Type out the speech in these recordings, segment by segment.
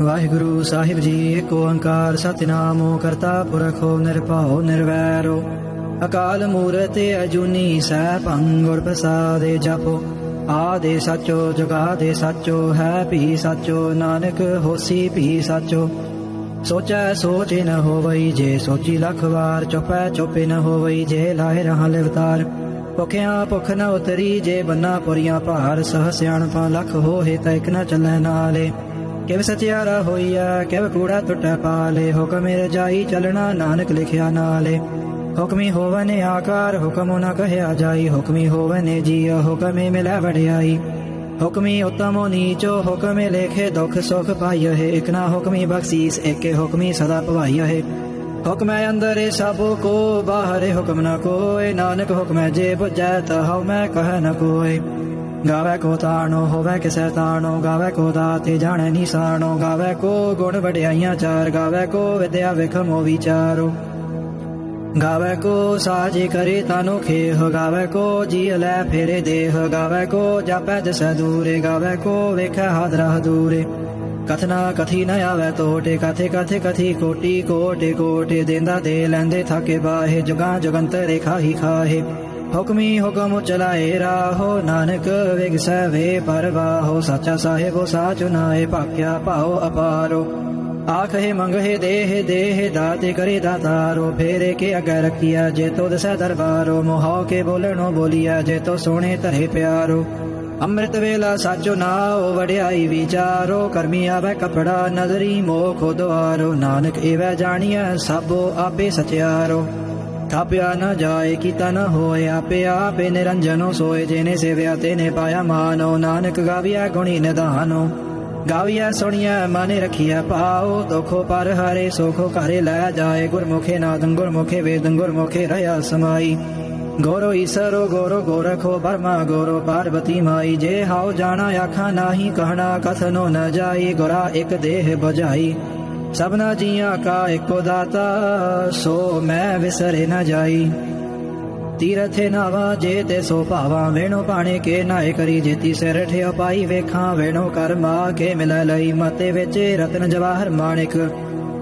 ਵਾਹਿਗੁਰੂ ਸਾਹਿਬ ਜੀ ਏਕ ਓੰਕਾਰ ਸਤਿਨਾਮੋ ਕਰਤਾ ਪੁਰਖੋ ਨਿਰਭਉ ਨਿਰਵੈਰੋ। ਅਕਾਲ ਮੂਰਤ ਅਜੂਨੀ ਸੈਭੰ ਗੁਰ ਪ੍ਰਸਾਦੇ ਜਪੋ। ਆਦੇ ਸਚੋ ਜੁਗਾਦੇ ਸਚੋ, ਹੈ ਭੀ ਸਚੋ, ਨਾਨਕ ਹੋਸੀ ਭੀ ਸਚੋ। ਸੋਚੈ ਸੋਚ ਨ ਹੋਵਈ, ਜੇ ਸੋਚੀ ਲੱਖ ਵਾਰ ਚੁਪੈ ਚੁਪੇ ਨ ਹੋਵਈ, ਜੇ ਲਾਹਿ ਰਹਾ ਲਿਵਤਾਰ। ਭੁਖਿਆ ਭੁਖ ਨ ਉਤਰੀ, ਜੇ ਬੰਨਾ ਪੁਰੀਆਂ ਭਾਰ ਸਹ ਸਿਆਣਪਾ ਲੱਖ ਹੋਏ, ਤਾਂ ਇਕ ਨ ਚੱਲੈ ਨਾਲੇ। ਕਿਵ ਸਚਿਆਰਾ ਹੋਈਆ, ਕਿਵ ਕੂੜਾ ਟੁੱਟੈ ਪਾਲੇ, ਹੁਕਮ ਰਜਾਈ ਚਲਣਾ ਨਾਨਕ ਲਿਖਿਆ ਨਾਲੇ। ਹੁਕਮੀ ਹੋਵਨੇ ਆਕਾਰ, ਹੁਕਮ ਨ ਕਹਿਆ ਜਾਈ। ਹੁਕਮੀ ਹੋਵਨੇ ਜੀਅ ਹੁਕਮੇ ਮਿਲੈ ਵਡਿਆਈ। ਹੁਕਮੀ ਉਤਮੋ ਨੀਚੋ, ਹੁਕਮੇ ਲੇਖੇ ਦੁਖ ਸੁਖ ਪਾਈਐ। ਹੈ ਇਕ ਨਾ ਹੁਕਮੀ ਬਖਸ਼ੀਸ ਏਕੇ ਹੁਕਮੀ ਸਦਾ ਭਵਾਈਐ ਹੈ ਹੁਕਮੈ ਅੰਦਰੇ ਸਭੋ ਕੋ, ਬਾਹਰੇ ਹੁਕਮ ਨਾ ਕੋਏ ਨਾਨਕ ਹੁਕਮੈ ਜੇ ਬੁਝੈ ਤਾ ਹਉ ਮੈਂ ਕਹਿ ਨ ਕੋਏ ਗਾਵੇ ਕੋ ਤਾਣੋ, ਹੋਵੇ ਕਿਸੈ ਤਾਣੋ, ਗਾਵੇ ਕੋ ਦਾਤੇ ਜਾਣੈ ਨਿਸਾਣੋ, ਗਾਵੇ ਕੋ ਗੁਣ ਵਡਿਆਈਆਂ ਚਾਰ, ਗਾਵੇ ਕੋ ਵਿਦਿਆ ਵਿਖਮੋ ਵਿਚਾਰੋ। ਗਾਵੇ ਕੋ ਸਾਜੇ ਕਰੇ ਤਾਨੋ ਖੇਹ, ਗਾਵੇ ਕੋ ਜੀ ਲੈ ਫੇਰੇ ਦੇਹ, ਗਾਵੇ ਕੋ ਜਾਪੈ ਜਸੈ ਦੂਰੇ, ਗਾਵੇ ਕੋ ਵੇਖੈ ਹਾਦਰਾ ਦੂਰੇ। ਕਥਨਾ ਕਥੀ ਨ ਆਵੇ ਤੋਟੇ, ਕਥੇ ਕਥੇ ਕਥੀ ਕੋਟੀ ਕੋਟੇ ਕੋਟੇ, ਦੇਂਦਾ ਦੇ ਲੈਂਦੇ ਥਾਕੇ ਬਾਹੇ, ਜੁਗਾਂ ਜੁਗੰਤਰੇ ਖਾਹੀ ਖਾਹੇ। ਹੁਕਮੀ ਹੁਕਮ ਚਲਾਏ ਰਾਹੋ, ਨਾਨਕ ਵਿਗਸੈ ਵੇ ਪਰਵਾਹੋ, ਸਾਚਾ ਸਾਹਿਬੋ ਸਾਚ ਨਾਏ, ਭਾਖਿਆ ਭਾਉ ਅਪਾਰੋ। ਆਖੇ ਮੰਗਹਿ ਦੇਹ ਦੇਹ ਦਾਤੇ ਕਰੇ ਦਾਤਾਰੋ। ਫੇਰੇ ਕੇ ਅਗੈ ਰਖੀਆ ਜੇ ਤੋ ਦਸੈ ਦਰਬਾਰੋ। ਮੋਹਾਉ ਕੇ ਬੋਲਣੋ ਬੋਲੀਆ ਜੇ ਤੋ ਸੋਹਣੇ ਧਰੇ ਪਿਆਰੋ। ਅੰਮ੍ਰਿਤ ਵੇਲਾ ਸਾਚੋ ਨਾਉ ਵਡਿਆਈ ਵਿਚਾਰੋ। ਕਰਮੀ ਆਵੇ ਕਪੜਾ, ਨਜ਼ਰੀ ਮੋਖ ਦੁਆਰੋ ਨਾਨਕ ਏਵੈ ਜਾਣੀਐ ਸਭੋ ਆਪੇ ਸਚਿਆਰੋ। ਥਾਪਿਆ ਨਾ ਜਾਏ, ਕੀਤਾ ਨ ਹੋਏ, ਆਪੇ ਆਪੇ ਨਿਰੰਜਨੋ ਸੋਏ, ਜਿਨੇ ਸੇਵਿਆ ਤੇਨੇ ਪਾਇਆ ਮਾਨੋ। ਨਾਨਕ ਗਾਵਿਆ ਗੁਣੀ ਨਿਧਾਨੋ ਗਾਵਿਆ ਸੁਣਿਆ ਮਨ ਰਖਿਆ ਪਾਓ ਦੁਖੋ ਪਰ ਹਰੇ, ਸੁਖੋ ਘਰੇ ਲੈ ਜਾਏ। ਗੁਰਮੁਖੇ ਨਾਦੰ ਗੁਰਮੁਖੇ ਵੇਦੰ, ਗੁਰਮੁਖੇ ਰਹਾ ਸਮਾਈ। ਗੋਰੋ ਈਸਰੋ ਗੋਰੋ ਗੋਰਖੋ ਬਰਮਾ ਗੋਰੋ ਪਾਰਵਤੀ ਮਾਈ। ਜੇ ਹਾਉ ਜਾਣਾ, ਆਖਾਂ ਨਾਹੀ, ਕਹਿਣਾ ਕਥਨੋ ਨ ਜਾਈ। ਗੁਰਾ ਇਕ ਦੇਹ ਬਜਾਈ ਸਭਨਾ ਜੀਆਂ ਕਾ ਇੱਕੋ ਦਾਤਾ, ਸੋ ਮੈਂ ਵਿਸਰੇ ਨਾ ਜਾਈ। ਤੀਰਥੇ ਨਾਵਾ ਜੇ ਤੇ ਸੋ ਭਾਵਾ, ਵੇਣੋ ਪਾਣੇ ਕੇ ਨਾਏ ਕਰੀ ਜੇਤੀ ਸਿਰ ਠਿਓ ਪਾਈ ਵੇਖਾਂ, ਵੇਣੋ ਕਰਮਾ ਕੇ ਮਿਲ ਲਈ ਮਤੇ ਵਿੱਚ ਰਤਨ ਜਵਾਹਰ ਮਾਣਿਕ।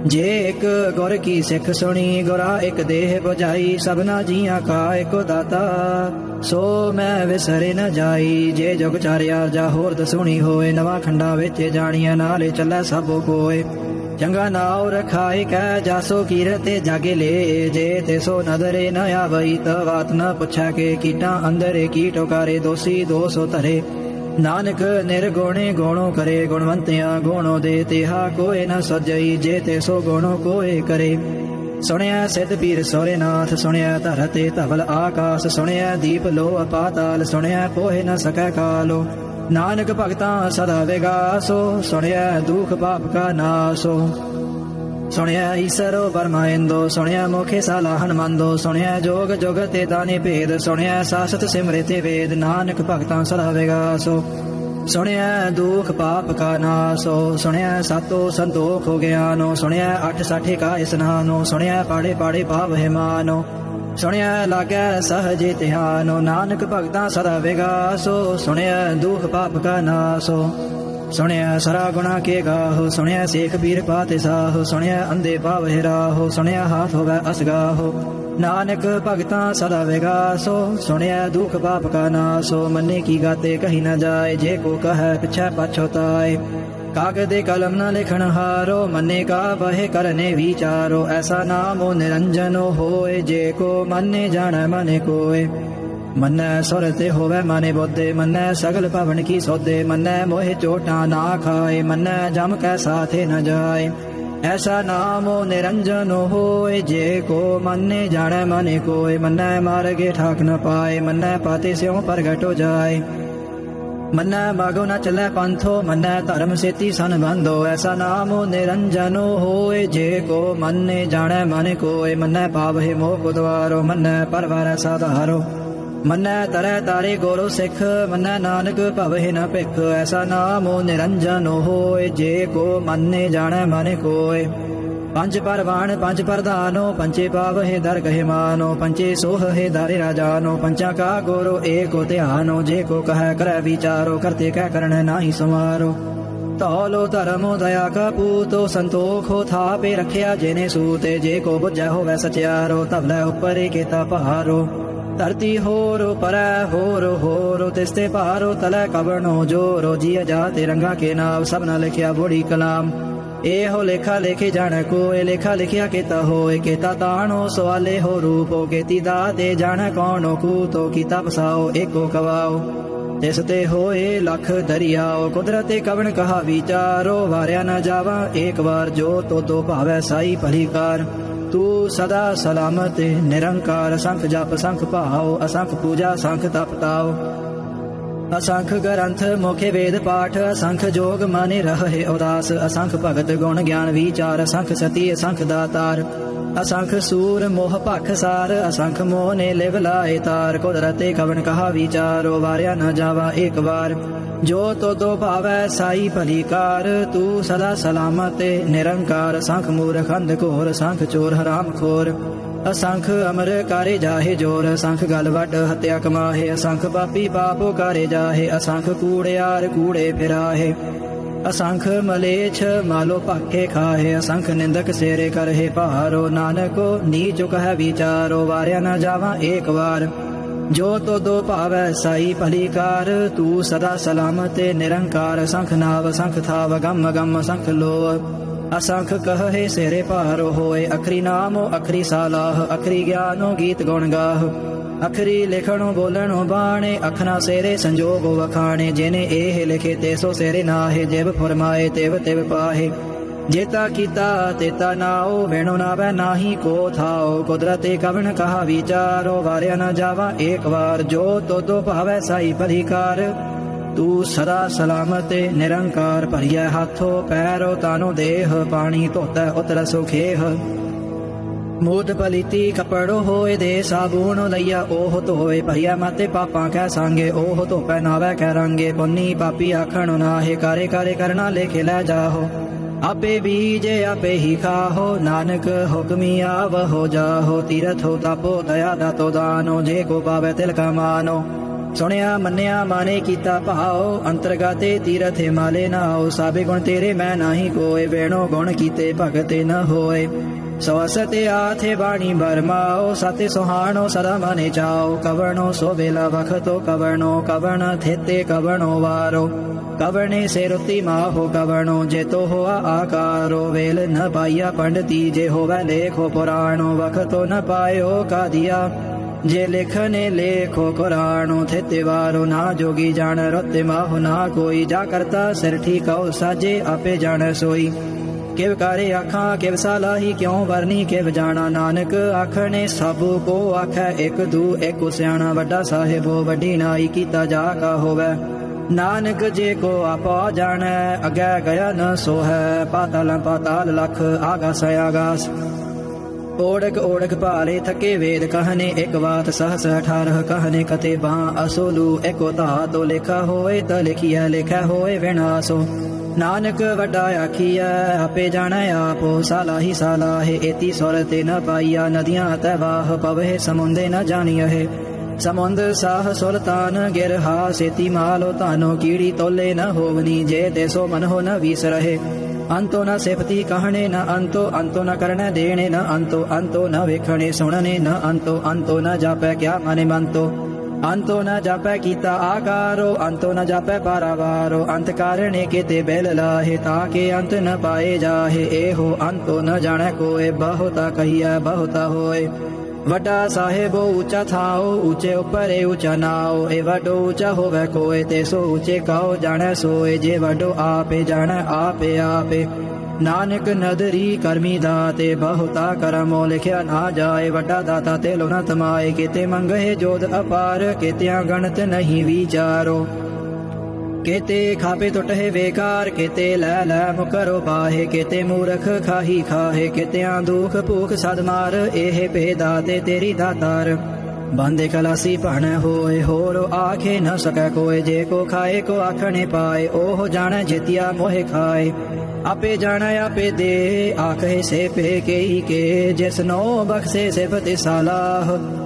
ਜੇ ਇੱਕ ਗੁਰ ਕੀ ਸਿੱਖ ਸੁਣੀ, ਗੁਰਾ ਇੱਕ ਦੇਹ 부ਝਾਈ ਸਭਨਾ ਜੀਆਂ ਕਾ ਇੱਕੋ ਦਾਤਾ, ਸੋ ਮੈਂ ਵਿਸਰੇ ਨਾ ਜਾਈ। ਜੇ ਜੁਗ ਚਾਰਿਆ ਜਾ ਹੋਰ ਦਸੁਣੀ ਹੋਏ, ਨਵਾਂ ਖੰਡਾ ਵਿੱਚ ਜਾਣੀਆਂ ਨਾਲੇ ਚੱਲੈ ਸਭੋ ਕੋਏ। ਚੰਗਾ ਨਾਉ ਰਖਾਇ ਕੈ ਜਾਸੋ ਕੀਰਤੇ ਜਾਗੇ ਲੈ ਜੇ ਤੇ ਸੋ ਨਦਰੇ ਨ ਆਵਈ ਤ ਬਾਤ ਨ ਪੁੱਛੈ ਕੇ ਕੀਟਾਂ ਅੰਦਰੇ ਕੀ ਟੋਕਾਰੇ ਦੋਸੀ ਦੋਸੋ ਧਰੇ। ਨਾਨਕ ਨਿਰਗੁਣੇ ਗੁਣੋ ਕਰੇ ਗੁਣਵੰਤਿਆ ਗੁਣੋ ਦੇ ਤੇਹਾ ਕੋਏ ਨ ਸਜਈ ਜੇ ਤੇ ਸੋ ਗੁਣੋ ਕੋਏ ਕਰੇ। ਸੁਣਿਆ ਸਿੱਧ ਪੀਰ ਸੋਰੇਨਾਥ ਸੁਣਿਆ ਧਰਤੇ ਧਵਲ ਆਕਾਸ ਸੁਣਿਆ ਦੀਪ ਲੋ ਅਪਾਤਾਲ ਸੁਣਿਆ ਕੋਹੇ ਨ ਸਕੈ ਕਾਲੋ। ਨਾਨਕ ਭਗਤਾਂ ਸਦਾ ਵਿਗਾਸੋ ਸੁਣਿਆ ਦੁਖ ਪਾਪ ਕਾ ਨਾਸੋ। ਸੁਣਿਆ ਈਸਰੋ ਬਰਮਾਇੰਦੋ ਸੁਣਿਆ ਮੋਖੇ ਸਾਲਾ ਹਨਮੰਦੋ ਸੁਣਿਆ ਜੋਗ ਜੁਗ ਤੇ ਦਾਨੇ ਭੇਦ ਸੁਣਿਆ ਸਾਸਤ ਸਿਮਰਤੇ ਵੇਦ, ਨਾਨਕ ਭਗਤਾਂ ਸਦਾ ਵਿਗਾਸੋ। ਸੁਣਿਆ ਦੁਖ ਪਾਪ ਕਾ ਨਾਸੋ ਸੁਣਿਆ ਸਤੋ ਸੰਤੋਖ ਹੋ ਗਿਆਨੋ ਸੁਣਿਆ ਅਠ ਸਾਠੇ ਕਾ ਇਸਨਾਨੋ ਸੁਣਿਆ ਪਾੜੇ ਪਾੜੇ ਭਾਵ ਹਿਮਾਨੋ ਸੁਣਿਆ ਲਾਗੈ ਸਹਜੇ ਧਿਆਨੋ, ਨਾਨਕ ਭਗਤਾਂ ਸਦਾ ਵਿਗਾਸੋ, ਸੁਣਿਆ ਦੁਖ ਪਾਪ ਕਾ ਨਾਸੋ। ਸੁਣਿਆ ਸਰਾ ਗੁਣਾ ਕੇ ਗਾਹੋ, ਸੁਣਿਆ ਸੇਖ ਪੀਰ ਪਾਤੇ ਸਾਹੋ, ਸੁਣਿਆ ਅੰਦੇ ਪਾਵ ਹਿਰਾਹੋ, ਸੁਣਿਆ ਹਾਥ ਹੋਵੇ ਅਸਗਾਹੋ ਨਾਨਕ ਭਗਤਾਂ ਸਦਾ ਵਿਗਾਸੋ, ਸੁਣਿਆ ਦੁਖ ਪਾਪ ਕਾ ਨਾਸੋ। ਮੰਨੇ ਕੀ ਗਾਤੇ ਕਹੀ ਨਾ ਜਾਏ, ਜੇ ਕੋ ਕਹੈ ਪਿਛੈ ਪਛੋਤਾਏ ਕਾਗਦੇ ਕਲਮ ਨਾ ਲਿਖਣ ਹਾਰੋ ਮੰਨੇ ਕਾ ਬਹਿ ਕਰਨੇ ਵਿਚਾਰੋ ਐਸਾ ਨਾਮੋ ਨਿਰੰਜਨੋ ਹੋਏ ਜੇ ਕੋ ਮੰਨੇ ਜਾਣੈ ਮਨੇ ਕੋਏ ਮੰਨੈ ਸੁਰਤੇ ਹੋਵੇ ਮਨੇ ਬੋਧੇ ਮੰਨੈ ਸਗਲ ਭਵਨ ਕੀ ਸੋਧੇ ਮੰਨੈ ਮੋਹਿ ਚੋਟਾ ਨਾ ਖਾਏ ਮੰਨੈ ਜਮ ਕੈ ਸਾਥੇ ਨ ਜਾਏ ਐਸਾ ਨਾਮੋ ਨਿਰੰਜਨ ਹੋਏ ਜੇ ਕੋ ਮੰਨੇ ਜਾਣੈ ਮਨੇ ਕੋਏ ਮੰਨੈ ਮਾਰਗੇ ਠਾਕ ਨ ਪਾਏ ਮੰਨੈ ਪਾਤੇ ਸਿਉ ਪ੍ਰਗਟੋ ਜਾਏ ਮੰਨੈ ਮਾਗੋ ਨ ਚੱਲੈ ਪੰਥੋ, ਮੰਨੈ ਧਰਮ ਸੇਤੀ ਸਨ ਬੰਧੋ ਐਸਾ ਨਾਮੋ ਨਿਰੰਜਨੋ ਹੋਏ, ਜੇ ਕੋ ਮੰਨੇ ਜਾਣੈ ਮਨ ਕੋਏ, ਮੰਨੈ ਪਾਵਹਿ ਮੋਹ ਗੁਦਵਾਰੋ ਮੰਨੈ ਪਰਵਾਰੈ ਸਾਧਾਰੋ। ਮੰਨੈ ਤਰੈ ਤਾਰੇ ਗੋਰੋ ਸਿੱਖ, ਮੰਨੈ ਨਾਨਕ ਭਵਹਿ ਨ ਭਿਖ, ਐਸਾ ਨਾਮੋ ਨਿਰੰਜਨੋ ਹੋਏ, ਜੇ ਕੋ ਮੰਨੇ ਜਾਣੈ ਮਨ ਕੋਏ। ਪੰਜ ਪਰਵਾਨ, ਪੰਜ ਪ੍ਰਧਾਨੋ ਪੰਚੇ ਪਾਵ ਪਾਵਹਿ ਦਰ ਕਹਿ ਮਾਨੋ ਪੰਚੇ ਸੋਹ ਹੈ ਦਾਰੇ ਰਾਜਾਨੋ ਪੰਚਾ ਕਾ ਗੋਰੋ, ਏਕੋ ਧਿਆਨੋ, ਜੇ ਕੋ ਕਹੈ ਕਰੈ ਵਿਚਾਰੋ, ਕਰਤੇ ਕਹਿ ਕਰਣ ਨਾਹੀ ਸਮਾਰੋ ਤੌਲੋ ਧਰਮੋ ਦਇਆ ਕਾ ਪੂਤੋ, ਸੰਤੋਖੋ ਥਾਪੇ ਰਖਿਆ ਜਿਨੇ ਸੂਤੇ, ਜੇ ਕੋ ਬੁਝੈ ਹੋਵੈ ਸਚਿਆਰੋ ਤਬਲੇ ਉਪਰੇ ਕੀਤਾ ਪਹਾਰੋ ਧਰਤੀ ਹੋਰੋ, ਪਰੈ ਹੋਰੋ ਹੋਰੋ ਤਿਸਤੇ ਪਹਾਰੋ ਤਲੈ ਕਵਣੋ, ਜੋਰੋ ਜੀ ਅਜਾ ਤੇ ਰੰਗਾ ਕੇ ਨਾਮ ਸਭ ਨਾਲ ਲਿਖਿਆ ਬੋੜੀ ਕਲਾਮ। ਇਹੋ ਲੇਖਾ ਲੇਖੇ ਜਾਣ ਕੋਏ, ਲੇਖਾ ਲਿਖਿਆ ਕੀਤਾ ਹੋਏ, ਕੀਤਾ ਤਾਣੋ ਸਵਾਲੇ ਹੋ ਰੂਪੋ ਕੀਤੀ ਦਾਤੇ ਜਾਣ ਕੌਣੋ ਕੂਤੋ ਕੀਤਾ ਪਸਾਓ, ਏਕੋ ਕਵਾਓ। ਤਿਸ ਤੇ ਹੋਏ ਲਖ ਦਰਿਆਓ ਕੁਦਰਤੇ ਕਵਣ ਕਹਾ ਵਿਚਾਰੋ ਵਾਰਿਆ ਨਾ ਜਾਵਾ, ਏਕ ਵਾਰ ਜੋ ਤੋ ਤੋ ਭਾਵੈ ਸਾਈ ਭਲੀਕਾਰ। ਤੂੰ ਸਦਾ ਸਲਾਮਤ, ਨਿਰੰਕਾਰ, ਸੰਖ ਜਪ, ਸੰਖ ਭਾਉ, ਅਸੰਖ ਪੂਜਾ, ਸੰਖ ਤਪ ਤਾਉ ਅਸੰਖ ਗ੍ਰੰਥ, ਮੁਖੇ ਵੇਦ ਪਾਠ, ਅਸੰਖ ਜੋਗ ਮਾਨੇ ਰਹੇ ਉਦਾਸ, ਅਸੰਖ ਭਗਤ ਗੁਣ ਗਿਆਨ ਵਿਚਾਰ, ਅਸੰਖ ਸਤੀ, ਅਸੰਖ ਦਾਤਾਰ। ਅਸੰਖ ਸੂਰ ਮੋਹ ਭਖ ਸਾਰ, ਅਸੰਖ ਮੋਹ ਨੇ ਲਿਵ ਲਾਏ ਤਾਰ। ਕੁਦਰਤੇ ਕਵਨ ਕਹਾ ਵਿਚਾਰੋ, ਵਾਰਿਆ ਨਾ ਜਾਵਾ ਇੱਕ ਵਾਰ। ਜੋ ਤੋ ਦੋ ਭਾਵੈ ਸਾਈ ਭਲੀਕਾਰ ਤੂੰ ਸਦਾ ਸਲਾਮਤ ਨਿਰੰਕਾਰ। ਸੰਖ ਮੂਰਖ ਅੰਧ ਘੋਰ, ਸੰਖ ਚੋਰ ਹਰਾਮ ਖੋਰ। ਅਸੰਖ ਅਮਰ ਕਾਰੇ ਜਾਹੇ ਜੋਰ ਅਸੰਖ ਗਲ ਵੱਡ ਹਤਿਆ ਕਮਾਹੇ। ਅਸੰਖ ਪਾਪੀ ਪਾਪੋ ਕਾਰੇ ਜਾਹੇ, ਅਸੰਖ ਕੂੜਿਆਰ ਕੂੜੇ ਫਿਰਾਹੇ। ਅਸੰਖ ਮਲੇਛ ਮਾਲੋ ਭਾਖੇ ਖਾਹੇ, ਅਸੰਖ ਨਿੰਦਕ ਸੇਰੇ ਕਰਹਿ ਭਾਰੋ ਨਾਨਕੋ, ਨੀਚ ਕਹੈ ਵਿਚਾਰੋ, ਵਾਰਿਆ ਨਾ ਜਾਵਾਂ ਏਕ ਵਾਰ। ਜੋ ਤੋ ਦੋ ਭਾਵੈ ਸਾਈ ਭਲੀਕਾਰ, ਤੂੰ ਸਦਾ ਸਲਾਮਤ ਨਿਰੰਕਾਰ, ਸੰਖ ਨਾਵ, ਸੰਖ ਥਾਵ, ਗਮ ਗਮ ਸੰਖ ਲੋ ਅਸੰਖ ਕਹੇ ਸੇਰੇ ਭਾਰ ਹੋਏ, ਅਖਰੀ ਨਾਮੋ, ਅਖਰੀ ਸਾਲਾਹ, ਅਖਰੀ ਗਿਆਨੋ ਗੀਤ ਗੁਣ ਗਾਹ। ਅਖਰੀ ਲਿਖਣੋ ਬੋਲਣੋ ਬਾਣੇ, ਅਖਨਾ ਸੇਰੇ ਸੰਜੋਗੋ ਵਖਾਣੇ, ਜਿਨੇ ਇਹ ਲਿਖੇ ਤੇ ਸੋ ਸੇਰੇ ਨਾਹੇ, ਜਿਵ ਫਰਮਾਏ ਤਿਵ ਤਿਵ ਪਾਹੇ। ਜੇਤਾ ਕੀਤਾ ਤੇਤਾ ਨਾਉ ਵੇਣੋ ਨਾ ਬੈ ਨਾਹੀ ਕੋ ਥਾਓ ਕੁਦਰਤੇ ਕਵਣ ਕਹਾ ਵਿਚਾਰੋ, ਵਾਰਿਆ ਨਾ ਜਾਵਾ ਏਕ ਵਾਰ। ਜੋ ਤੋ ਦੋ ਭਾਵੈ ਸਾਈ ਭਲੀਕਾਰ ਤੂੰ ਸਦਾ ਸਲਾਮਤ ਨਿਰੰਕਾਰ ਭਰੀਐ ਹੱਥੋ, ਪੈਰੋ ਤਾਨੋ ਦੇਹ, ਪਾਣੀ ਧੋਤੈ ਉਤਰ ਸੁਖੇਹ। ਮੂਦ ਪਲੀਤੀ ਕਪੜੋ ਹੋਏ ਦੇ, ਸਾਬੂਨ ਲਈਆ ਉਹ ਧੋਏ ਭਈਆ ਮਤੇ ਪਾਪਾਂ ਕੈ ਸੰਗੇ, ਉਹ ਧੋਪੈ ਨਾਵੇ ਕੈ ਰੰਗੇ। ਪੁੰਨੀ ਪਾਪੀ ਆਖਣ ਨਾਹੇ, ਕਾਰੇ ਕਾਰੇ ਕਰਨਾ ਲੇਖੇ ਲੈ ਜਾਹੋ। ਆਪੇ ਬੀਜੇ ਆਪੇ ਹੀ ਖਾਹੋ, ਨਾਨਕ ਹੁਕਮੀ ਆਵ ਹੋ ਜਾਹੋ। ਤੀਰਥ ਹੋ ਤਾਪੋ, ਦਇਆ ਦਾ ਤੋ ਦਾਨੋ, ਜੇ ਕੋ ਪਾਵੇ ਤਿਲ ਕਾ ਮਾਨੋ। ਸੁਣਿਆ, ਮੰਨਿਆ, ਮਾਨੇ ਕੀਤਾ, ਭਾਉ, ਅੰਤਰਗਾਤੇ ਤੀਰਥ ਹਿਮਾਲੇ ਨਾਉ ਸਾਬੇ ਗੁਣ ਤੇਰੇ ਮੈਂ ਨਾਹੀ ਕੋਏ, ਵੇਣੋ ਗੁਣ ਕੀਤੇ ਭਗਤੇ ਨ ਹੋਏ। ਸਵਸਤੇ ਆਥੇ ਬਾਣੀ ਬਰਮਾਓ ਸਤੇ ਸੁਹਾਣੋ ਸਦਾ ਮਨੇ ਚਾਓ। ਕਵਣੋ ਸੋ ਵੇਲਾ ਵਖਤੋ, ਕਵਣੋ ਕਵਣ ਥੇਤੇ ਕਵਣੋ ਵਾਰੋ। ਕਵਣੇ ਸੇ ਰੁਤੀ ਮਾਹੋ ਕਵਣੋ ਜੇਤੋ ਹੋਆ ਆਕਾਰੋ। ਵੇਲ ਨ ਪਾਈਆ ਪੰਡਤੀ, ਜੇ ਹੋਵੇ ਲੇਖੋ ਪੁਰਾਣੋ, ਵਖਤੋ ਨ ਪਾਇਓ ਕਾਦੀਆ। ਜੇ ਲਿਖਨੇ ਲੇਖੋ ਕੁਰਾਨੋ, ਥੇਤੇ ਵਾਰੋ, ਨਾ ਜੋਗੀ ਜਾਣ, ਰਤੇ ਮਾਹੁ, ਨਾ ਕੋਈ। ਜਾ ਕਰਤਾ ਸਿਰ ਠੀਕਉ ਸਾਜੇ ਆਪੇ ਜਾਣ ਸੋਈ। ਕਿਵ ਕਾਰੇ ਆਖਾਂ, ਕਿਵ ਸਾਲਾਹੀ ਕਿਉ ਵਰਨੀ, ਕਿਵ ਜਾਣਾ ਨਾਨਕ। ਆਖਣੇ ਸਭ ਕੋ ਆਖੈ, ਇਕ ਦੂ, ਇਕ ਸਿਆਣਾ, ਵੱਡਾ ਸਾਹਿਬੋ, ਵੱਡੀ ਨਾਈ, ਕੀਤਾ ਜਾ ਕਾ ਹੋਵੇ। ਨਾਨਕ ਜੇ ਕੋ ਆਪਾ ਜਾਣੈ, ਅਗੈ ਗਿਆ ਨ ਸੋ ਹੈ ਪਾਤਾਲ ਪਾਤਾਲ ਲਖ, ਆਗਾਸ ਆਗਾਸ। ਓੜਕ ਓੜਕ ਭਾਲੇ ਥਕੇ ਵੇਦ ਕਹਨੇ ਇੱਕ ਬਾਤ ਸਹਸ 18 ਕਹਨੇ ਕਤੇ ਬਾਹ ਅਸੋਲੂ ਏਕੋ ਧਾਤੋ ਲਿਖਾ ਹੋਏ ਤ ਲਿਖਿਆ ਲਿਖਾ ਹੋਏ ਵਿਨਾਸੋ ਨਾਨਕ ਵੱਡਾ ਆਖੀਐ ਆਪੇ ਜਾਣੈ ਆਪੋ ਸਾਲਾਹੀ ਸਾਲਾਹੇ ਏਤੀ ਸੁਰ ਤੇ ਨ ਪਾਈਆ ਨਦੀਆਂ ਤੈ ਵਾਹ ਪਵਹਿ ਸਮੁੰਦੇ ਨ ਜਾਣੀਐ ਸਮੁੰਦ ਸਾਹ ਸੁਲਤਾਨ ਗਿਰਹਾ ਸੇਤੀ ਮਾਲੋ ਤਾਨੋ ਕੀੜੀ ਤੋਲੇ ਨ ਹੋਵਨੀ, ਜੇ ਤੇ ਸੋ ਮਨ ਹੋ ਨ ਵੀਸ ਰਹੇ। ਅੰਤੋ ਨ ਸਿਫਤੀ ਕਹਣੇ ਨ ਅੰਤੋ ਅੰਤੋ ਨ ਕਰਣ ਦੇਣੇ ਨ ਅੰਤੋ ਅੰਤੋ ਨ ਵੇਖਣੇ ਸੁਣਨੇ ਨ ਅੰਤੋ ਅੰਤੋ ਨ ਜਾਪੈ ਕਿਆ ਮਨੇ ਮੰਤੋ। ਅੰਤੋ ਨ ਜਾਪੈ ਕੀਤਾ ਆਕਾਰੋ, ਅੰਤੋ ਨ ਜਾਪੈ ਪਾਰਾਵਾਰੋ, ਅੰਤ ਕਾਰਣੇ ਕੀਤੇ ਬੈਲ ਲਾਹੇ ਤਾਕੇ ਅੰਤ ਨ ਪਾਏ ਜਾਹੇ। ਇਹੋ ਅੰਤੋ ਨ ਜਾਣੈ ਕੋਏ, ਬਹੁਤਾ ਕਹੀਐ, ਬਹੁਤਾ ਹੋਏ। ਵੱਡਾ ਸਾਹਿਬ ਉੱਚਾ ਥਾਓ, ਉੱਚੇ ਉੱਪਰੇ ਉੱਚਾ ਨਾਓ, ਇਹ ਵੱਡੋ ਉੱਚਾ ਹੋਵੇ ਕੋਏ ਤੇ ਸੋ ਉੱਚੇ ਕਾਓ ਜਾਣੈ ਸੋਏ, ਜੇ ਵੱਡੋ ਆਪੇ ਜਾਣੈ ਆਪੇ ਆਪੇ। ਨਾਨਕ ਨਦਰੀ ਕਰਮੀ ਦਾਤੇ, ਬਹੁਤਾ ਕਰਮੋ ਲਿਖਿਆ ਨਾ ਜਾਏ, ਵੱਡਾ ਦਾਤਾ ਤੇ ਲੋਨਾ ਤਮਾਏ, ਕਿਤੇ ਮੰਗਹਿ ਜੋਦ ਅਪਾਰ, ਕਿਤਿਆਂ ਗਣਤ ਨਹੀਂ ਵਿਚਾਰੋ। ਕੇਤੇ ਖਾਪੇ ਟੁੱਟੇ ਵੇਕਾਰ ਕੇਤੇ ਲੈ ਲੈ ਮੁਕਰੋ ਪਾਹੇ ਕੇਤੇ ਮੂਰਖ ਖਾਹੀ ਖਾਹੇ, ਕੇਤਿਆਂ ਦੁਖ ਭੂਖ ਸਦ ਮਾਰ, ਇਹ ਭੇਦਾ ਤੇ ਤੇਰੀ ਦਾਤਾਰ। ਬੰਦੇ ਕਲਾਸੀ ਭਣ ਹੋਏ, ਹੋਰ ਆਖੇ ਨ ਸਕੈ ਕੋਏ, ਜੇ ਕੋ ਖਾਏ, ਕੋ ਆਖਣੇ ਪਾਏ, ਉਹ ਜਾਣੈ ਜਿਤਿਆ ਮੋਹਿ ਖਾਏ। ਆਪੇ ਜਾਣੈ, ਆਪੇ ਦੇ, ਆਖੇ ਸੇ ਪੇ ਕੇਈ ਕੇ, ਜਿਸ ਨੋ ਬਖਸ਼ੇ ਸਿਫਤ ਸਾਲਾਹ।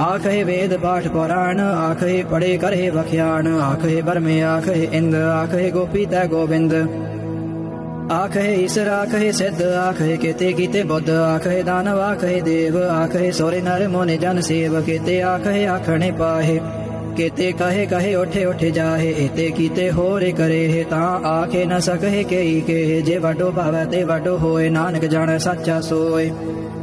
ਆਖੇ ਵੇਦ ਪਾਠ ਪੁਰਾਣ, ਆਖੇ ਪੜੇ ਕਰੇ ਵਖਿਆਣ, ਆਖੇ ਬਰਮੇ, ਆਖੇ ਇੰਦ, ਆਖੇ ਗੋਪੀ ਤੈ ਗੋਬਿੰਦ। ਆਖੇ ਈਸ਼ਰ, ਆਖੇ ਸਿੱਧ, ਆਖੇ ਕਿਤੇ ਕੀਤੇ ਬੁੱਧ, ਆਖੇ ਦਾਨਵ, ਆਖੇ ਦੇਵ, ਆਖੇ ਸੋਰੇ ਨਰ ਮੋਨੇ ਜਨ ਸੇਵ, ਕੀਤੇ ਆਖੇ ਆਖਣੇ ਪਾਹੇ। ਕੇਤੇ ਕਹੇ ਕਹੇ ਉਠੇ ਉਠੇ ਜਾਹੇ ਇਤੇ ਕੀਤੇ ਹੋਰੇ ਕਰੇ, ਤਾਂ ਆਖੇ ਨ ਸਕਹਿ ਕੇਈ ਕੇ ਜੇ ਵਡੋ ਭਾਵੈ ਤੇ ਵਡੋ ਹੋਏ, ਨਾਨਕ ਜਾਣੈ ਸੱਚਾ ਸੋਏ।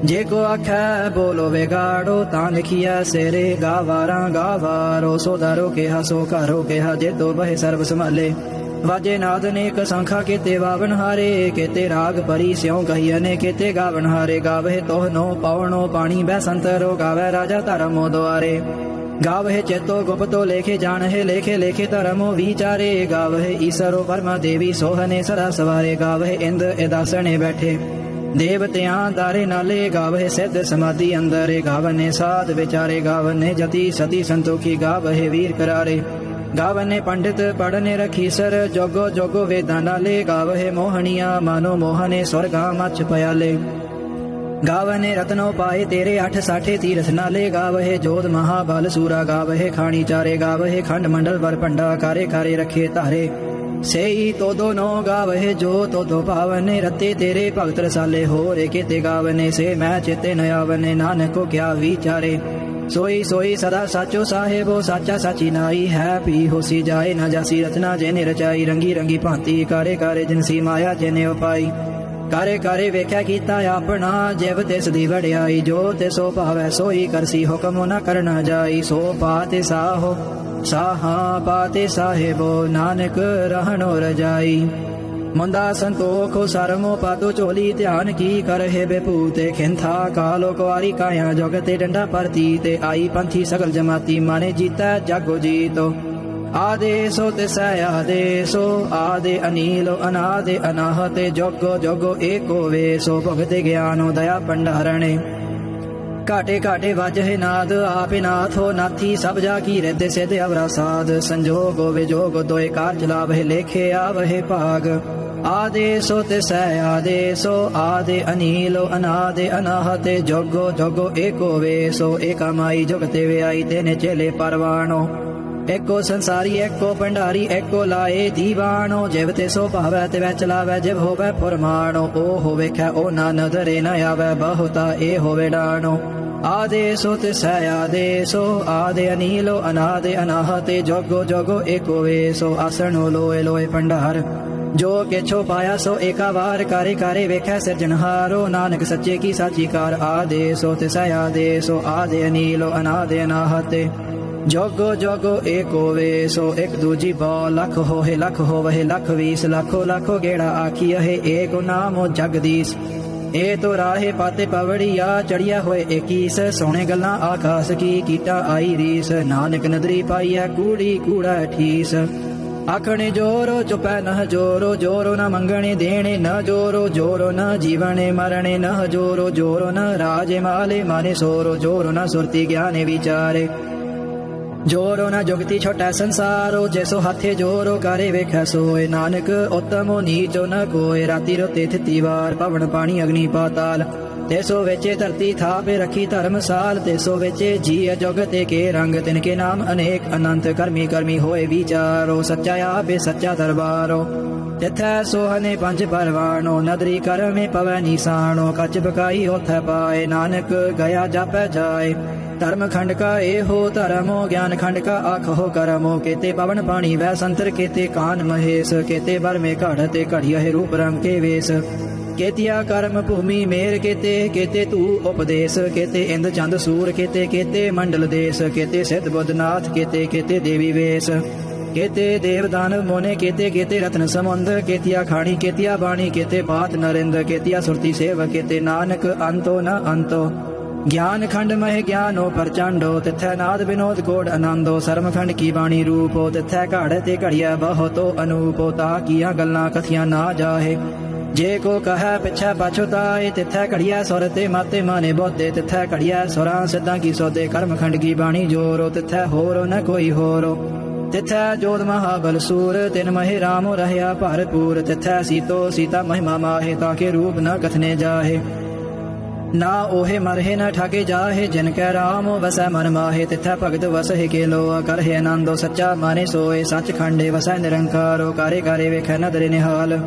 ਜੇ ਕੋ ਆਖੈ ਬੋਲੋ ਵਿਗਾੜੋ ਤਾਂ ਲਿਖਿਆ ਸੇਰੇ ਗਾਵਾਰਾਂ ਗਾਵਾਰੋ ਸੋ ਕਿਹਾ, ਸੋ ਘਰੋ ਕਿਹਾ, ਜੇ ਤੋ ਬਹਿ ਸਰਬ ਸੰਭਾਲੇ। ਵਾਜੇ ਨਾਦ ਨੇਕ ਸੰਖਾ ਕੀਤੇ ਵਾਵਨ ਹਾਰੇ, ਕੀਤੇ ਰਾਗ ਪਰੀ ਸਿਉ ਕਹੀਏ ਨੇ, ਕੀਤੇ ਗਾਵਨ ਹਾਰੇ, ਗਾਵੇ ਤੋਹਨੋ ਪਵਣੋ ਪਾਣੀ, ਬੈ ਸੰਤਰੋ ਗਾਵੇ ਰਾਜਾ ਧਰਮੋ ਦੁਆਰੇ। ਗਾਵਹਿ ਚੇਤੋ ਗੁਪਤੋ ਲੇਖੇ ਜਾਣਹਿ, ਲੇਖੇ ਲੇਖੇ ਧਰਮੋ ਵਿਚਾਰੇ। ਗਾਵਹਿ ਈਸਰੋ ਪਰਮਾ ਦੇਵੀ ਸੋਹਨੇ ਸਦਾ ਸਵਾਰੇ। ਗਾਵਹਿ ਇੰਦ ਇਦਾਸਣੇ ਬੈਠੇ। ਦੇਵਤਿਆਂ ਦਾਰੇ ਨਾਲੇ ਗਾਵਹਿ ਸਿੱਧ ਸਮਾਧੀ ਅੰਦਰੇ। ਗਾਵਨੇ ਸਾਧ ਵਿਚਾਰੇ ਗਾਵਨੇ ਜਤੀ ਸਤੀ ਸੰਤੋਖੀ। ਗਾਵਹਿ ਵੀਰ ਕਰਾਰੇ। ਗਾਵਨੇ ਪੰਡਿਤ ਪੜਨੇ ਰਖੀ ਸਰ। ਜੋਗੋ ਜੋਗੋ ਵੇਦਾਂ ਨਾਲੇ। ਗਾਵਹਿ ਮੋਹਣੀਆਂ ਮਾਨੋ ਮੋਹਨੇ ਸਵਰਗਾ ਮੱਚ ਪਿਆਲੇ। ਗਾਵਨੇ ਰਤਨੋ ਪਾਏ ਤੇਰੇ ਅਠ ਸਾਠੇ ਤੀਰਥ ਨਾਲੇ ਗਾਵਹਿ ਜੋਧ ਮਹਾਬਲ ਸੂਰਾ ਗਾਵਹਿ ਖਾਣੀ ਚਾਰੇ ਗਾਵਹਿ ਖੰਡ ਮੰਡਲ ਵਰ ਭੰਡਾ ਕਾਰੇ ਕਾਰੇ ਰਖੇ ਧਾਰੇ। ਸੇਈ ਤੋਦੋ ਨੋ ਗਾਵਹਿ ਜੋ ਤੋਦੋ ਭਾਵਨੇ ਰਤੇ ਤੇਰੇ ਭਗਤ ਰਸਾਲੇ ਹੋਰੇ ਕੀਤੇ ਗਾਵਨੇ ਸੇ ਮੈਂ ਚਿਤੇ ਨ ਆਵਨੇ ਨਾਨਕੋ ਕੋ ਕਿਆ ਵਿਚਾਰੇ। ਸੋਈ ਸੋਈ ਸਦਾ ਸਾਚੋ ਸਾਹਿਬੋ ਸਾਚਾ ਸਾਚੀ ਨਾਈ ਹੈ ਪੀ ਹੋਸੀ ਜਾਏ ਨਾ ਜਾਸੀ ਰਚਨਾ ਜੇਨੇ ਰਚਾਈ ਰੰਗੀ ਰੰਗੀ ਭਾਂਤੀ ਕਾਰੇ ਕਾਰੇ ਜਿਨਸੀ ਮਾਇਆ ਜੇਨੇ ਉਪਾਈ। ਕਰੇ ਕਾਰੇ ਵੇਖਿਆ ਕੀਤਾ ਆਪਣਾ ਜਿਵ ਤਿਸ ਦੀ ਵਡਿਆਈ ਜੋ ਤੇ ਭਾਵੈ ਸੋਈ ਕਰਸੀ, ਹੁਕਮ ਨਾ ਕਰਨਾ ਜਾਈ, ਸੋ ਪਾਤੇ ਸਾਹੋ, ਸਾਹਾ ਪਾਤੇ ਸਾਹਿਬੋ, ਨਾਨਕ ਰਹਿਣੋ ਰਜਾਈ। ਮੁੰਦਾ ਸੰਤੋਖ, ਸਰਮੋ ਪਾਦੋ ਚੋਲੀ ਧਿਆਨ ਕੀ ਕਰਹਿ ਬੇਪੂਤੇ ਖਿੰਥਾ ਕਾਲੋ ਕੁਆਰੀ ਕਾਇਆ ਜਗਤੇ ਡੰਡਾ ਪਰਤੀ ਤੇ ਆਈ ਪੰਥੀ ਸਗਲ ਜਮਾਤੀ, ਮਾਨੇ ਜੀਤਾ ਜਾਗੋ ਜੀਤੋ। ਆਦੇਸੋ ਤਿਸੈ ਆਦੇਸੋ ਆਦੇ ਅਨੀਲੋ ਅਨਾਦੇ ਅਨਾਹਤੇ ਜੋਗੋ ਜੋਗੋ ਏਕੋ ਵੇਸੋ, ਭਗਤ ਗਿਆਨੋ ਦਇਆ ਭੰਡਾਰਣੇ। ਘਾਟੇ ਘਾਟੇ ਵਾਜਹਿ ਨਾਦ, ਆਪੇ ਨਾਥੋ ਨਾਥੀ, ਸਭ ਜਾ ਕੀ ਰਿੱਧ ਸਿਧ ਅਵਰਾ ਸਾਧ। ਸੰਜੋਗੋ ਵਿਜੋਗ ਦੋਏ ਕਾਰ ਚਲਾਵਹਿ ਲੇਖੇ ਆਵਹਿ ਭਾਗ। ਆਦੇਸੋ ਤਿਸੈ ਆਦੇਸੋ ਆਦੇ ਅਨੀਲੋ ਅਨਾਦੇ ਅਨਾਹਤੇ ਜੋਗੋ ਜੋਗੋ ਏਕੋ ਵੇਸੋ। ਏਕਾ ਮਾਈ ਜੁਗਤੇ ਵਿਆਈ ਤੇਨੇ ਚੇਲੇ ਪਰਵਾਣੋ। ਏਕੋ ਸੰਸਾਰੀ, ਏਕੋ ਭੰਡਾਰੀ, ਏਕੋ ਲਾਏ ਦੀਵਾਨੋ ਜਿਵ ਤੇ ਸੋ ਭਾਵੈ ਤੇ ਵੈ ਚਲਾਵੈ, ਜਿਵ ਹੋਵੈ ਫਰਮਾਨੋ ਓ ਹੋਵੇ ਖੈ ਓ ਨਾ ਨਦਰੇ ਨ ਆਵੈ, ਬਹੁਤਾ ਏ ਹੋਵੇ ਡਾਣੋ। ਆਦੇਸੋ ਤਿਸੈ ਆਦੇਸੋ ਆਦੇ ਅਨੀਲੋ, ਅਨਾਦੇ ਅਨਾਹਤੇ ਜੋਗੋ ਜੋਗੋ ਏਕੋ ਵੇਸੋ ਆਸਣੋ ਲੋਏ ਲੋਏ ਭੰਡਾਰ। ਜੋ ਕਿਛੋ ਪਾਇਆ ਸੋ ਏਕਾ ਵਾਰ ਕਰੇ ਕਾਰੇ ਵੇਖੈ ਸਿਰਜਣਹਾਰੋ ਨਾਨਕ ਸੱਚੇ ਕੀ ਸਾਚੀ ਕਾਰ। ਆਦੇਸੋ ਤਿਸੈ ਆਦੇਸੋ ਆਦੇ ਅਨੀਲੋ, ਅਨਾਦੇ ਅਨਾਹਤੇ ਜੋਗੋ ਜੋਗੋ ਏਕੋ ਵੇਸੋ ਇੱਕ ਦੂਜੀ ਬੋ, ਲਖ ਹੋਏ, ਲਖ ਹੋਵੇ ਲੱਖ ਵੀਸ, ਲੱਖੋ ਲੱਖੋ ਗੇੜਾ ਆਖੀਏ ਏਕੋ ਨਾਮੋ ਜਗਦੀਸ਼ ਏ ਤੋ ਰਾਹੇ ਪਾਤੇ ਪਵੜੀਆ ਚੜਿਆ ਹੋਏ ਏਕੀਸ, ਸੋਹਣੇ ਗੱਲਾਂ ਆਕਾਸ ਕੀ ਕੀਟਾ ਆਈ ਰੀਸ। ਨਾਨਕ ਨਦਰੀ ਪਾਈਐ, ਕੂੜੀ ਕੂੜਾ ਠੀਸ। ਆਖਣੇ ਜੋਰੋ, ਚੁਪੈ ਨਹ ਜੋਰੋ ਜੋਰੋ ਨ ਮੰਗਣੇ ਦੇਣੇ ਨ ਜੋਰੋ ਜੋਰੋ ਨ ਜੀਵਣੇ ਮਰਣੇ ਨ ਜੋਰੋ ਜੋਰੋ ਨ ਰਾਜੇ ਮਾਲੇ ਮਾਨੇ ਸੋਰੋ, ਜੋਰੋ ਨ ਸੁਰਤੀ ਗਿਆਨੇ ਵਿਚਾਰੇ। ਜੋਰੋ ਨਾ ਜੁਗਤੀ ਛੋਟਾ ਸੰਸਾਰੋ ਜੈਸੋ ਹਾਥੇ ਜੋਰੋ ਕਰੇ ਵੇਖੈ ਸੋਏ। ਨਾਨਕ, ਉਤਮੋ ਨੀਚੋ ਨ ਕੋਏ। ਰਾਤੀ ਰੋਤੇ ਥਿਤੀ ਵਾਰ ਪਵਨ ਪਾਣੀ ਅਗਨੀ ਪਾਤਾਲ। ਤੇਸੋ ਵਿਚੇ ਧਰਤੀ ਥਾਪੇ ਰੱਖੀ ਧਰਮਸਾਲ ਤੇਸੋ ਵਿਚੇ ਜੀ ਜੁਗਤੇ ਕੇ ਰੰਗ, ਤਿਨ ਕੇ ਨਾਮ ਅਨੇਕ ਅਨੰਤ ਕਰਮੀ ਕਰਮੀ ਹੋਏ ਵਿਚਾਰੋ, ਸੱਚਾ ਆਪੇ ਸੱਚਾ ਦਰਬਾਰੋ। ਤਿਥੈ ਸੋਹਨੇ ਪੰਜ ਪਰਵਾਣੋ, ਨਦਰੀ ਕਰਮੇ ਪਵੈ ਨੀਸਾਣੋ, ਕਚ ਬਕਾਈ ਉਥੈ ਪਾਏ, ਨਾਨਕ ਗਿਆ ਜਾਪੈ ਜਾਏ। ਧਰਮ ਖੰਡ ਕਾ ਇਹੋ ਧਰਮੋ, ਗਿਆਨ ਖੰਡ ਕਾ ਆਖੋ ਕਰਮੋ। ਕੀਤੇ ਪਵਨ ਪਾਣੀ ਵੈ ਸੰਤਰ, ਕੀਤੇ ਕਾਨ ਮਹੇਸ਼, ਕੀਤੇ ਬਰ ਮੇ ਘੜ ਤੇ ਘੜਿਆ ਰੂਪ ਰੰਗ ਕੇ ਵੇਸ। ਕੇਤਿਆ ਕਰਮ ਭੂਮੀ ਮੇਰ ਕੀਤੇ ਕੀਤੇ ਤੂ ਉਪਦੇਸ਼, ਕੀਤੇ ਇੰਦ ਚੰਦ ਸੂਰ, ਕੀਤੇ ਕੀਤੇ ਮੰਡਲ ਦੇਸ, ਕੀਤੇ ਸਿੱਧ ਬੁੱਧਨਾਥ, ਕੀਤੇ ਕੀਤੇ ਦੇਵੀ ਵੇਸ। ਕੀਤੇ ਦੇਵਦਾਨ ਮੋਨੇ, ਕੀਤੇ ਕੀਤੇ ਰਤਨ ਸਮੁੰਦ, ਕੀਤਿਆ ਖਾਣੀ, ਕੀਤਿਆ ਬਾਣੀ, ਕੀਤੇ ਬਾਤ ਨਰਿੰਦ, ਕੀਤਿਆ ਸੁਰਤੀ ਸੇਵ ਕੀਤੇ ਨਾਨਕ ਅੰਤੋ ਨ ਅੰਤੋ। ਗਿਆਨ ਖੰਡ ਮਹਿ ਗਿਆਨੋ ਪਰਚੰਡੋ, ਤਿਥੈ ਨਾਦ ਵਿਨੋਦ ਕੋੜ ਆਨੰਦੋ। ਸਰਮ ਖੰਡ ਕੀ ਬਾਣੀ ਰੂਪੋ, ਤਿਥੈ ਘੜ ਤੇ ਘੜਿਆ ਬਹੁਤੋ ਅਨੂਪੋ, ਤਾ ਕੀਆਂ ਗੱਲਾਂ ਕਥੀਆਂ ਨਾ ਜਾਹੇ। ਜੇ ਕੋ ਕਹੈ ਪਿਛੈ ਪਛੁਤਾਏ ਤਿਥੈ ਘੜੀਐ ਸੁਰ ਤੇ ਮਾਤੇ ਮਾਨੇ ਬੋਤੇ, ਤਿਥੈ ਘੜੀਐ ਸੁਰਾਂ ਸਿੱਧਾਂ ਕੀ ਸੋਦੇ ਕਰਮ ਖੰਡ ਕੀ ਬਾਣੀ ਜੋਰੋ, ਤਿਥੈ ਹੋਰੋ ਨ ਕੋਈ ਹੋਰੋ। ਤਿਥੈ ਜੋਤ ਮਹਾਬਲ ਸੂਰ, ਤਿਨ ਮਹਿ ਰਾਮ ਰਹਿਆ ਭਰਪੂਰ, ਤਿਥੈ ਸੀਤੋ ਸੀਤਾ ਮਹਿਮਾ ਮਾਹੇ ਤਾਕੇ ਰੂਪ ਨ ਕਥਨੇ ਜਾਹੇ। ਨਾ ਓਹੇ ਮਰਹਿ ਨ ਠਾਕੇ ਜਾਹੇ, ਜਿਨ ਕੈ ਰਾਮ ਵਸੈ ਮਨ ਮਾਹੇ, ਤਿਥੈ ਭਗਤ ਵਸਹਿ ਕੇ ਲੋ ਕਰਹਿ ਆਨੰਦੋ, ਸੱਚਾ ਮਾਨੇ ਸੋਏ ਸੱਚ ਖੰਡੇ ਵਸੈ ਨਿਰੰਕਾਰੋ, ਕਾਰੇ ਕਾਰੇ ਵੇਖੈ ਨਦਰੇ ਨਿਹਾਲ।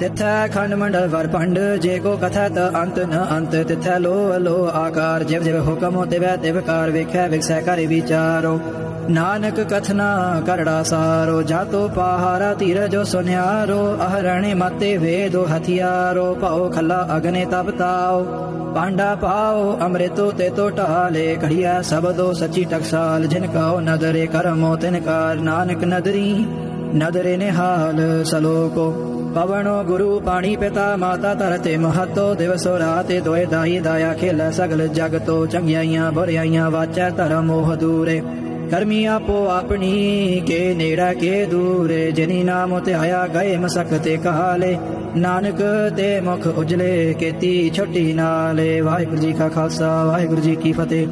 ਤਿਥੈ ਖੰਡ ਮੰਡਲ ਵਰ ਪੰਡ ਜੇ ਕੋ ਕਥੈ ਤ ਅੰਤ ਨ ਅੰਤ, ਤਿਥੈ ਲੋ ਲੋ ਆਕਾਰ, ਜਿਵ ਜਿਵ ਹੁਕਮ ਤਿਵੈ ਤਿਵ ਕਾਰ, ਵੇਖੈ ਵਿਖਸੈ ਕਰੇ ਵਿਚਾਰੋ। ਨਾਨਕ ਕਥਨਾ ਕਰੜਾ ਸਾਰੋ, ਜਾਤੋ ਪਹਾਰਾ ਧੀਰ ਜੋ ਸੁਨਿਆਰੋ, ਅਹਰਣੇ ਮਤੇ ਵੇਦੋ ਹਥਿਆਰੋ, ਭਉ ਖੱਲਾ ਅਗਨੇ ਤਪ ਤਾਓ। ਪਾਂਡਾ ਪਾਓ, ਅੰਮ੍ਰਿਤੋ ਤੇ ਤੋ ਢਾਲੇ ਘੜੀਆ ਸਬਦੋ ਸੱਚੀ ਟਕਸਾਲ, ਜਿਨ ਕਾਓ ਨਦਰੇ ਕਰਮੋ ਤਿਨ ਕਾਰ। ਨਾਨਕ ਨਦਰੀ, ਨਦਰੇ ਨਿਹਾਲ, ਸਲੋਕੋ। ਪਵਨੋ ਗੁਰੂ ਪਾਣੀ ਪਿਤਾ ਮਾਤਾ ਧਰਤੇ ਮਹਤੋ ਦਿਵਸੋ ਰਾਤੇ ਦੋਏ ਦਾਈ ਦਾਇਆ ਖੇਲ ਸਗਲ ਜਗ ਤੋ ਚੰਗਿਆਈਆਂ ਬੁਰਿਆਈਆਂ ਵਾਚੈ ਧਰਮ ਮੋਹ ਦੂਰੇ ਕਰਮੀ ਆਪੋ ਆਪਣੀ ਕੇ ਨੇੜਾ ਕੇ ਦੂਰੇ ਜਿਨੀ ਨਾਮ ਤੇ ਆਇਆ ਗਏ ਮਸਕ ਤੇ ਕਾਲੇ ਨਾਨਕ ਤੇ ਮੁਖ ਉਜਲੇ ਕੀਤੀ ਛੋਟੀ ਨਾਲੇ ਵਾਹਿਗੁਰੂ ਜੀ ਕਾ ਖਾਲਸਾ ਵਾਹਿਗੁਰੂ ਜੀ ਕੀ ਫਤਿਹ